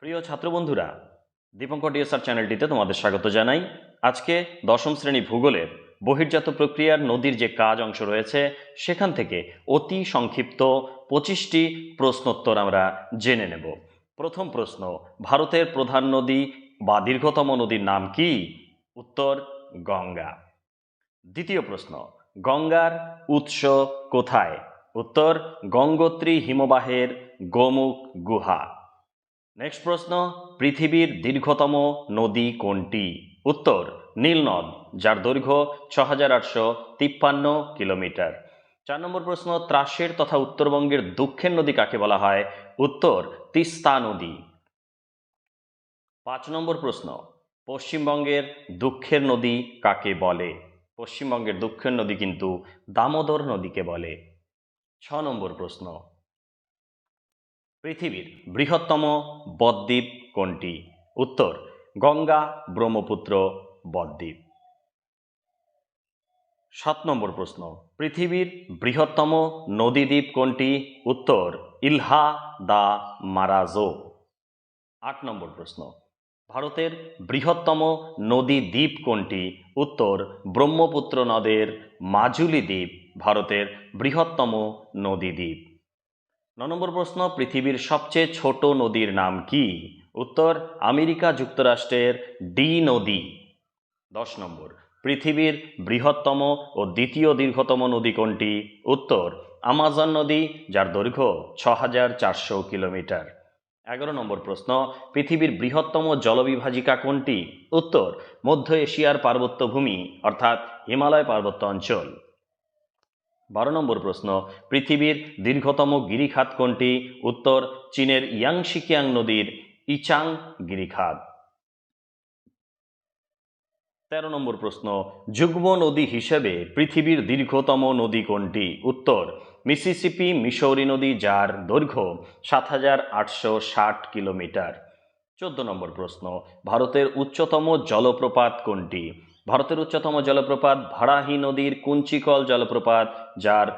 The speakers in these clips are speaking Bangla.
প্রিয় ছাত্র বন্ধুরা দীপঙ্কর ডিএসআর চ্যানেলটিতে তোমাদের স্বাগত জানাই। আজকে দশম শ্রেণি ভূগোলের বহির্জাত প্রক্রিয়ার নদীর যে কাজ অংশ রয়েছে, সেখান থেকে অতি সংক্ষিপ্ত পঁচিশটি প্রশ্নোত্তর আমরা জেনে নেব। প্রথম প্রশ্ন, ভারতের প্রধান নদী বা দীর্ঘতম নদীর নাম কি? উত্তর, গঙ্গা। দ্বিতীয় প্রশ্ন, গঙ্গার উৎস কোথায়? উত্তর, গঙ্গোত্রী হিমবাহের গোমুখ গুহা। নেক্সট প্রশ্ন, পৃথিবীর দীর্ঘতম নদী কোনটি? উত্তর নীলনদ যার দৈর্ঘ্য ছ হাজার আটশো তিপ্পান্ন কিলোমিটার। চার নম্বর প্রশ্ন, ত্রাসের তথা উত্তরবঙ্গের দক্ষিণ নদী কাকে বলা হয়? উত্তর, তিস্তা নদী। পাঁচ নম্বর প্রশ্ন, পশ্চিমবঙ্গের দুঃখের নদী কাকে বলে? পশ্চিমবঙ্গের দুঃখের নদী কিন্তু দামোদর নদীকে বলে। ছ নম্বর প্রশ্ন পৃথিবীর বৃহত্তম বদ্বীপ কোনটি? উত্তর, গঙ্গা ব্রহ্মপুত্র বদ্বীপ। সাত নম্বর প্রশ্ন, পৃথিবীর বৃহত্তম নদীদ্বীপ কোনটি? উত্তর, ইলহা দা মারাজো। আট নম্বর প্রশ্ন, ভারতের বৃহত্তম নদী দ্বীপ কোনটি? উত্তর, ব্রহ্মপুত্র নদের মাজুলি দ্বীপ, ভারতের বৃহত্তম নদী দ্বীপ ন নম্বর প্রশ্ন, পৃথিবীর সবচেয়ে ছোট নদীর নাম কি? উত্তর, আমেরিকা যুক্তরাষ্ট্রের ডি নদী। দশ নম্বর, পৃথিবীর বৃহত্তম ও দ্বিতীয় দীর্ঘতম নদী কোনটি? উত্তর, আমাজন নদী, যার দৈর্ঘ্য ছ কিলোমিটার। এগারো নম্বর প্রশ্ন, পৃথিবীর বৃহত্তম জলবিভাজিকা কোনটি? উত্তর, মধ্য এশিয়ার পার্বত্য ভূমি, অর্থাৎ হিমালয় পার্বত্য অঞ্চল। বারো নম্বর প্রশ্ন, পৃথিবীর দীর্ঘতম গিরিখাত কোনটি? উত্তর, চীনের ইয়াংশিকিয়াং নদীর ইচাং গিরিখাত। তেরো নম্বর প্রশ্ন, যুগ্ম নদী হিসেবে পৃথিবীর দীর্ঘতম নদী কোনটি? উত্তর, মিসিসিপি মিসৌরি নদী যার দৈর্ঘ্য সাত হাজার আটশো ষাট কিলোমিটার। চোদ্দ নম্বর প্রশ্ন, ভারতের উচ্চতম জলপ্রপাত কোনটি? ভারতের উচ্চতম জলপ্রপাত ভাড়াহি নদীর কুঞ্চিকল জলপ্রপাত, যার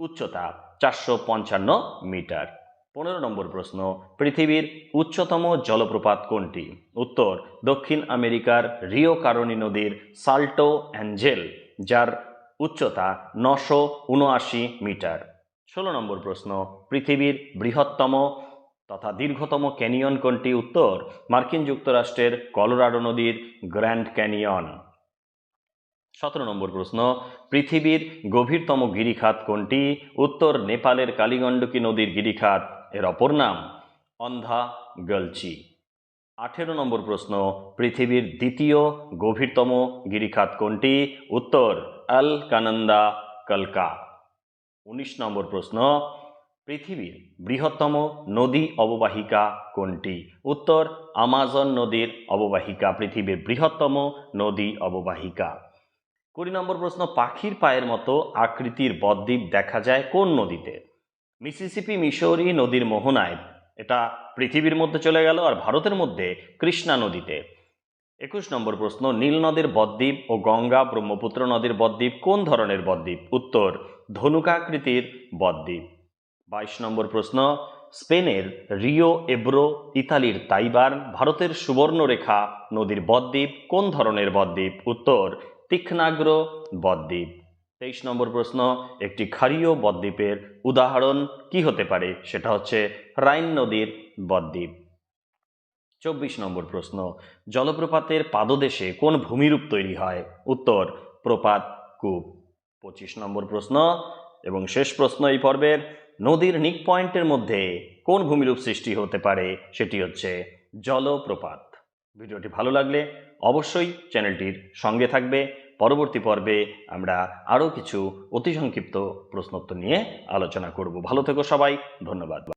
উচ্চতা চারশো পঞ্চান্ন মিটার। পনেরো নম্বর প্রশ্ন, পৃথিবীর উচ্চতম জলপ্রপাত কোনটি? উত্তর, দক্ষিণ আমেরিকার রিও কারণী নদীর সাল্টো অ্যাঞ্জেল, যার উচ্চতা নশো উনআশি মিটার। ষোলো নম্বর প্রশ্ন, পৃথিবীর বৃহত্তম তথা দীর্ঘতম ক্যানিয়ন কোনটি? উত্তর, মার্কিন যুক্তরাষ্ট্রের কলোরাডো নদীর গ্র্যান্ড ক্যানিয়ন। সতেরো নম্বর প্রশ্ন, পৃথিবীর গভীরতম গিরিখাত কোনটি? উত্তর, নেপালের কালীগণ্ডকী নদীর গিরিখাত, এর অপর নাম অন্ধা গলচি। আঠেরো নম্বর প্রশ্ন, পৃথিবীর দ্বিতীয় গভীরতম গিরিখাত কোনটি? উত্তর আল কানন্দা কলকা। উনিশ নম্বর প্রশ্ন, পৃথিবীর বৃহত্তম নদী অববাহিকা কোনটি? উত্তর, আমাজন নদীর অববাহিকা, পৃথিবীর বৃহত্তম নদী অববাহিকা। কুড়ি নম্বর প্রশ্ন, পাখির পায়ের মতো আকৃতির বদ্বীপ দেখা যায় কোন নদীতে? মিসিসিপি, মিশৌরি নদীর মোহনায়। এটা পৃথিবীর মধ্যে চলে গেল আর ভারতের মধ্যে কৃষ্ণা নদীতে। একুশ নম্বর প্রশ্ন, নীল নদের বদ্বীপ ও গঙ্গা ব্রহ্মপুত্র নদীর বদ্বীপ কোন ধরনের বদ্বীপ? উত্তর, ধনুকাকৃতির বদ্বীপ। বাইশ নম্বর প্রশ্ন, স্পেনের রিও এব্রো, ইতালির তাইবার ভারতের সুবর্ণরেখা নদীর বদ্বীপ কোন ধরনের বদ্বীপ? উত্তর তীক্ষ্ণাগ্র বদ্বীপ। তেইশ নম্বর প্রশ্ন, একটি ক্ষারীয় বদ্বীপের উদাহরণ কি হতে পারে? সেটা হচ্ছে রাইন নদীর বদ্বীপ। চব্বিশ নম্বর প্রশ্ন, জলপ্রপাতের পাদদেশে কোন ভূমিরূপ তৈরি হয়? উত্তর, প্রপাত কূপ। পঁচিশ নম্বর প্রশ্ন, এবং শেষ প্রশ্ন এই পর্বের, নদীর নিক পয়েন্টের মধ্যে কোন ভূমিরূপ সৃষ্টি হতে পারে? সেটি হচ্ছে জলপ্রপাত। ভিডিওটি ভালো লাগলে অবশ্যই চ্যানেলটির সঙ্গে থাকবে। পরবর্তী পর্বে আমরা আরও কিছু অতি সংক্ষিপ্ত প্রশ্নোত্তর নিয়ে আলোচনা করব। ভালো থেকো সবাই, ধন্যবাদ।